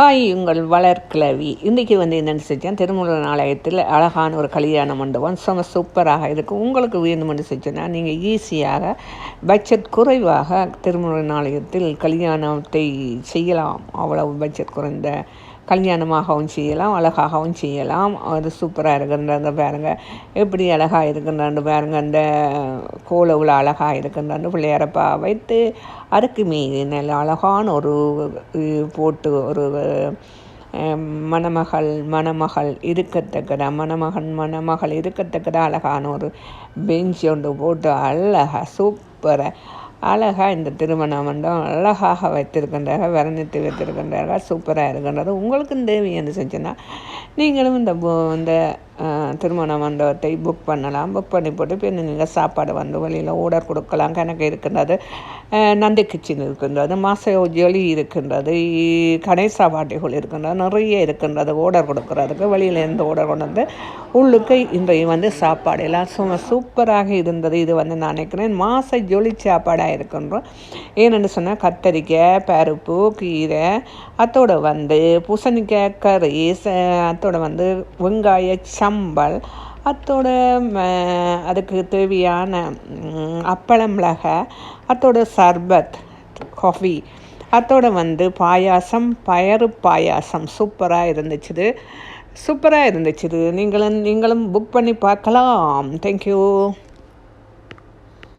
Hi உங்கள் வளர்க்கிழவி. இன்றைக்கி வந்து என்னென்னு செஞ்சேன் திருமூல ஆலயத்தில் அழகான ஒரு கல்யாண மண்டபம். செம சூப்பராக இருக்குது உங்களுக்கு வேணுமென்று செஞ்சோன்னா நீங்கள் ஈஸியாக பட்ஜெட் குறைவாக திருமூலன் ஆலயத்தில் கல்யாணத்தை செய்யலாம். அவ்வளவு பட்ஜெட் குறைந்த கல்யாணமாகவும் செய்யலாம் அழகாகவும் செய்யலாம். அது சூப்பராக இருக்கின்றது பாருங்கள் எப்படி அழகாக இருக்கின்றான்னு பாருங்கள் அந்த கோல உள்ள அழகாக இருக்கின்றான்னு பிள்ளையாரப்பா வைத்து அறுக்கு மீது நல்ல அழகான ஒரு போட்டு ஒரு மணமகள் மணமகள் இருக்கத்தக்கதா? மணமகன் மணமகள் இருக்கத்தக்கதா? அழகான ஒரு பெஞ்ச் ஒன்று போட்டு அழகாக சூப்பராக அழகாக இந்த திருமண மண்டபம் அழகாக வைத்திருக்கின்றார்கள் வர்ணித்து வைத்திருக்கின்றார்கள் சூப்பராக இருக்கின்றது. உங்களுக்கும் தேவை என்ன செஞ்சுன்னா நீங்களும் இந்த இந்த திருமண மண்டபத்தை புக் பண்ணலாம். புக் பண்ணி போட்டு பின் நீங்கள் சாப்பாடு வந்து வெளியில் ஆர்டர் கொடுக்கலாம். கணக்கு இருக்கின்றது. நந்தி கிச்சன் இருக்கின்றது. மாச ஜொலி இருக்கின்றது. கணேசா பாட்டிகள் இருக்கின்றது. நிறைய இருக்கின்றது. ஆர்டர் கொடுக்கறதுக்கு வெளியில் இருந்து ஆர்டர் கொண்டு வந்து உள்ளுக்கு இன்றைய வந்து சாப்பாடு எல்லாம் சும்மா சூப்பராக இருந்தது. இது வந்து நான் நினைக்கிறேன். மாச ஜொலி சாப்பாடாக இருக்கின்றோம். ஏன்னு சொன்னால் கத்தரிக்காய் பருப்பு கீரை அத்தோட வந்து பூசணிக்காய் கறி ச- அத்தோட வந்து வெங்காய சம்பல் அத்தோட அதுக்கு தேவையான அப்பளம் மிளகை அத்தோட சர்பத் காஃபி அத்தோட வந்து பாயாசம் பயறு பாயாசம். சூப்பராக இருந்துச்சுது. சூப்பராக இருந்துச்சுது. நீங்களும் நீங்களும் புக் பண்ணி பார்க்கலாம். தேங்க்யூ